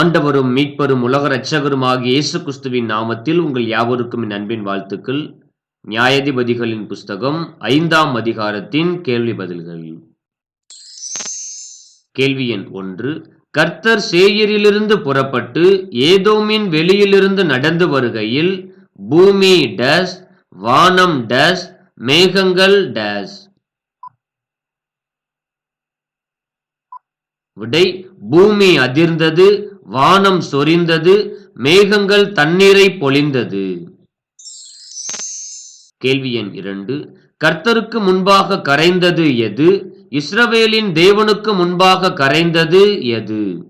ஆண்டவரும் மீட்பரும் உலக இரட்சகருமாகிய இயேசு கிறிஸ்துவின் நாமத்தில் உங்கள் யாவருக்கும் என் அன்பின் வாழ்த்துக்கள். நியாயாதிபதிகளின் புஸ்தகம் ஐந்தாம் அதிகாரத்தின் கேள்வி பதில்கள். கேள்வி எண் ஒன்று. கர்த்தர் சேயரிலிருந்து புறப்பட்டு ஏதோமின் வெளியிலிருந்து நடந்து வருகையில் பூமி டேஸ் வானம் டேஸ் மேகங்கள் டேஸ். விடை பூமி அதிர்ந்தது வானம் சொரிந்தது மேகங்கள் தண்ணீரை பொழிந்தது. கேள்வி எண் இரண்டு. கர்த்தருக்கு முன்பாக கரைந்தது எது? இஸ்ரவேலின் தேவனுக்கு முன்பாக கரைந்தது எது?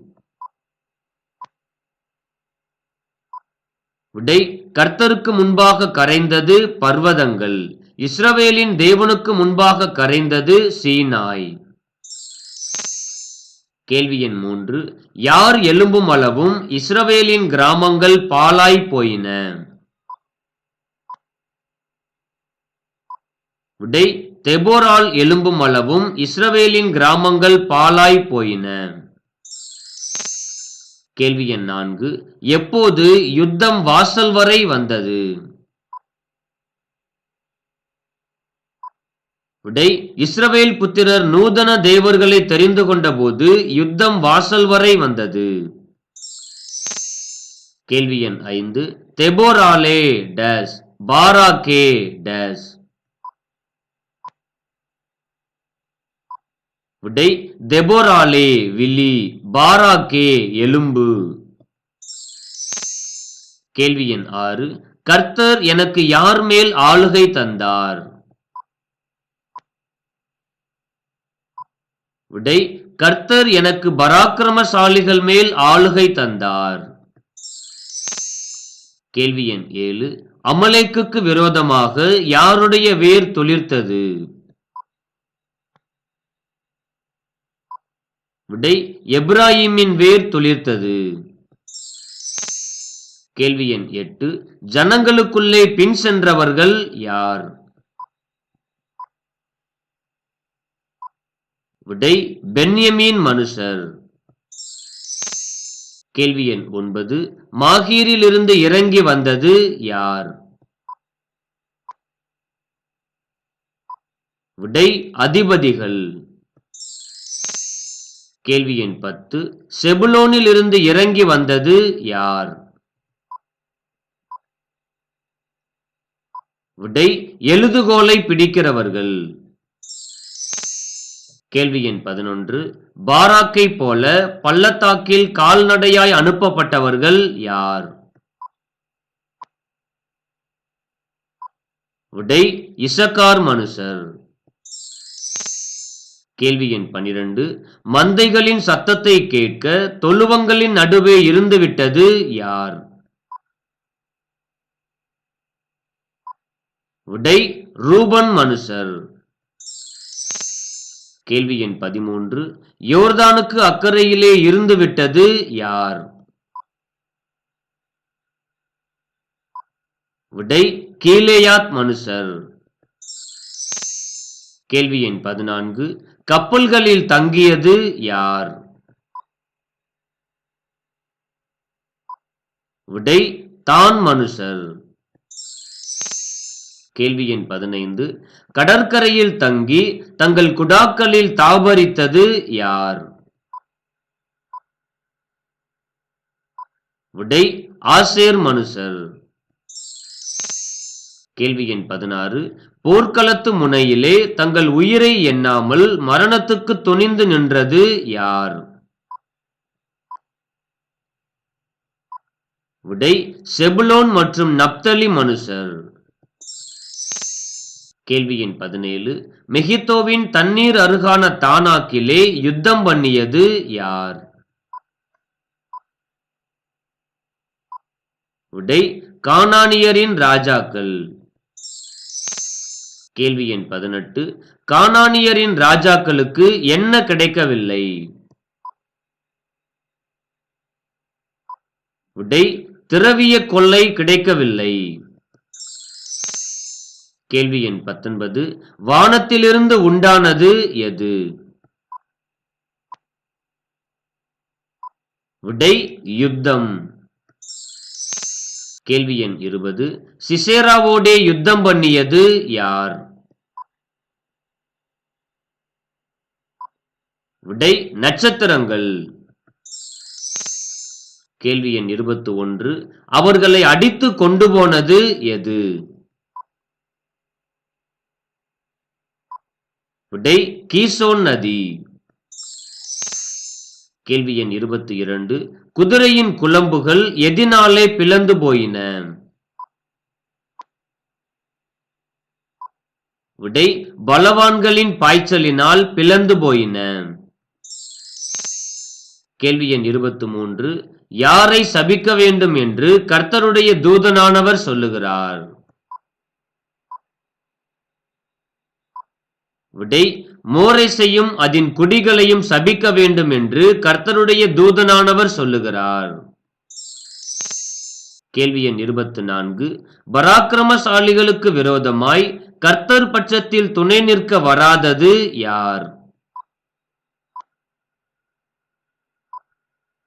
விடை கர்த்தருக்கு முன்பாக கரைந்தது பர்வதங்கள். இஸ்ரவேலின் தேவனுக்கு முன்பாக கரைந்தது சீனாய். கேள்வி எண் மூன்று யார் எலும்பும் அளவும் இஸ்ரவேலின் கிராமங்கள் பாலாய் போயின? விடை தெபோரால் எலும்பும் அளவும் இஸ்ரவேலின் கிராமங்கள் பாலாய் போயின. கேள்வி எண் நான்கு எப்போது யுத்தம் வாசல் வரை வந்தது? விடை இஸ்ரவேல் புத்திரர் நூதன தேவர்களை தெரிந்து கொண்டபோது யுத்தம் வாசல் வரை வந்தது. கேள்வி எண் ஐந்து. தெபோராலே டேஸ் பாராகே டேஸ். விடை தெபோராலே வில்லி பாராகே எலும்பு. கேள்வி எண் ஆறு. கர்த்தர் எனக்கு யார் மேல் ஆளுகை தந்தார்? விடை கர்த்தர் எனக்கு பராக்கிரமசாலிகள் மேல் ஆளுகை தந்தார். கேள்வி எண் ஏழு. அமலேக்குக்கு விரோதமாக யாருடைய வேர் துளிர்த்தது? விடை எப்ராஹிமின் வேர் துளிர்த்தது. கேள்வி எண் எட்டு. ஜனங்களுக்குள்ளே பின் சென்றவர்கள் யார்? விடை பென்யமீன் மனுஷர். கேள்வி எண் ஒன்பது. மாஹீரிலிருந்து இறங்கி வந்தது யார்? விடை அதிபதிகள். கேள்வி எண் பத்து. செபுலோனில் இருந்து இறங்கி வந்தது யார்? விடை எழுதுகோலை பிடிக்கிறவர்கள். கேள்வி எண் பதினொன்று. பாராக்கை போல பள்ளத்தாக்கில் கால்நடையாய் அனுப்பப்பட்டவர்கள் யார்? விடை இசக்கார் மனுஷர். கேள்வி எண் பனிரெண்டு. மந்தைகளின் சத்தத்தை கேட்க தொழுவங்களின் நடுவே இருந்துவிட்டது யார்? விடை ரூபன் மனுஷர். கேள்வி எண் பதிமூன்று. யோர்தானுக்கு அக்கறையிலே இருந்து விட்டது யார்? விடை கீழேயாத் மனுஷர். கேள்வி எண் பதினான்கு. கப்பல்களில் தங்கியது யார்? விடை தான் மனுஷர். கேள்வி எண் பதினைந்து. கடற்கரையில் தங்கி தங்கள் குடாக்களில் தாபரித்தது யார்? விடை ஆசேர் மனுஷர். கேள்வி எண் பதினாறு. போர்க்களத்து முனையிலே தங்கள் உயிரை எண்ணாமல் மரணத்துக்கு துணிந்து நின்றது யார்? விடை செபுலோன் மற்றும் நப்தலி மனுஷர். கேள்வி எண் பதினேழு. மெகித்தோவின் தண்ணீர் அருகான தானாக்கிலே யுத்தம் பண்ணியது யார்? விடை கானானியரின் ராஜாக்கள். கேள்வி எண் பதினெட்டு. கானானியரின் ராஜாக்களுக்கு என்ன கிடைக்கவில்லை? விடை திரவிய கொள்ளை கிடைக்கவில்லை. கேள்வி எண் பத்தொன்பது வானத்திலிருந்து உண்டானது எது? விடை யுத்தம். கேள்வி எண் இருபது சிசேராவோடே யுத்தம் பண்ணியது யார்? விடை நட்சத்திரங்கள். கேள்வி எண் இருபத்தி ஒன்று அவர்களை அடித்து கொண்டு போனது எது? விடை கீசோன் நதி. கேள்வி எண் இருபத்தி இரண்டு. குதிரையின் குழம்புகள் எதினாலே பிளந்து போயின. விடை பலவான்களின் பாய்ச்சலினால் பிளந்து போயின. கேள்வி எண் இருபத்தி மூன்று. யாரை சபிக்க வேண்டும் என்று கர்த்தருடைய தூதனானவர் சொல்லுகிறார். விடை மோரைசையும் அதன் குடிகளையும் சபிக்க வேண்டும் என்று கர்த்தருடைய தூதனானவர் சொல்லுகிறார். கேள்வி எண் இருபத்தி நான்கு. பராக்கிரமசாலிகளுக்கு விரோதமாய் கர்த்தர் பட்சத்தில் துணை நிற்க வராதது யார்?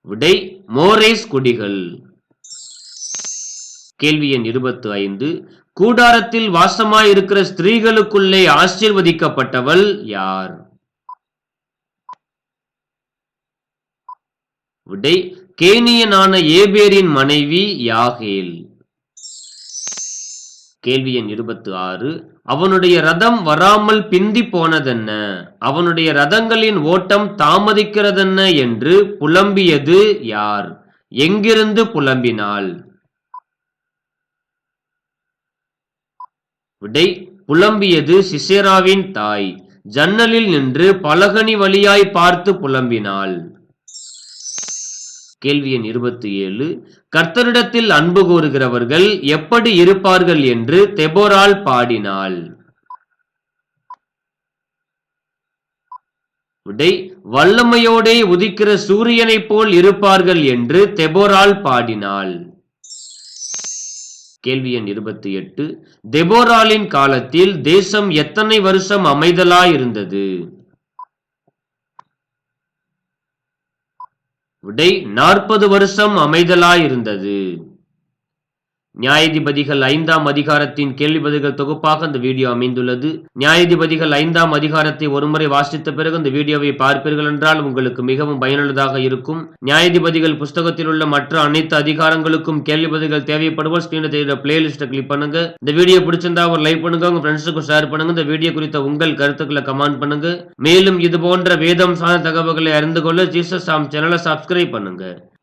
விடை மோரேஸ் குடிகள். கேள்வி எண் இருபத்து ஐந்து கூடாரத்தில் வாசமாயிருக்கிற ஸ்திரீகளுக்குள்ளே ஆசீர்வதிக்கப்பட்டவள் யார்? விடை கேனியனான ஏபேரின் மனைவி யாகேல். கேள்வி எண் இருபத்தி ஆறு அவனுடைய ரதம் வராமல் பிந்தி போனதென்ன? அவனுடைய ரதங்களின் ஓட்டம் தாமதிக்கிறதென்ன என்று புலம்பியது யார்? எங்கிருந்து புலம்பினாள்? விடை புலம்பியது சிசேராவின் தாய். ஜன்னலில் நின்று பலகனி வழியாய் பார்த்து புலம்பினாள். கேள்வி எண் இருபத்தி ஏழு கர்த்தரிடத்தில் அன்பு கூறுகிறவர்கள் எப்படி இருப்பார்கள் என்று தெபோரால் பாடினாள். விடை வல்லமையோடே உதிக்கிற சூரியனைப் போல் இருப்பார்கள் என்று தெபோரால் பாடினாள். கேள்வி எண் இருபத்தி எட்டு. தெபோராலின் காலத்தில் தேசம் எத்தனை வருஷம் அமைதலாயிருந்தது? விடை நாற்பது வருஷம் அமைதலாயிருந்தது. நியாயாதிபதிகள் ஐந்தாம் அதிகாரத்தின் கேள்வி பதில்கள் தொகுப்பாக இந்த வீடியோ அமைந்துள்ளது. நியாயாதிபதிகள் ஐந்தாம் அதிகாரத்தை ஒருமுறை வாசித்த பிறகு இந்த வீடியோவை பார்ப்பீர்கள் என்றால் உங்களுக்கு மிகவும் பயனுள்ளதாக இருக்கும். நியாயாதிபதிகள் புஸ்தகத்தில் உள்ள மற்ற அனைத்து அதிகாரங்களுக்கும் கேள்வி பதில்கள் தேவைப்படுவோம் ஸ்கிரீனில் தெரியுற பிளேலிஸ்ட்டை கிளிக் பண்ணுங்க. இந்த வீடியோ பிடிச்சிருந்தா ஒரு லைக் பண்ணுங்க. உங்க ஃப்ரெண்ட்ஸுக்கும் ஷேர் பண்ணுங்க. இந்த வீடியோ குறித்த உங்கள் கருத்துக்களை கமெண்ட் பண்ணுங்க. மேலும் இது போன்ற வேதம் சார்ந்த தகவல்களை அறிந்து கொள்ள ஜீசஸ் சாம் சேனலை சப்ஸ்கிரைப் பண்ணுங்க.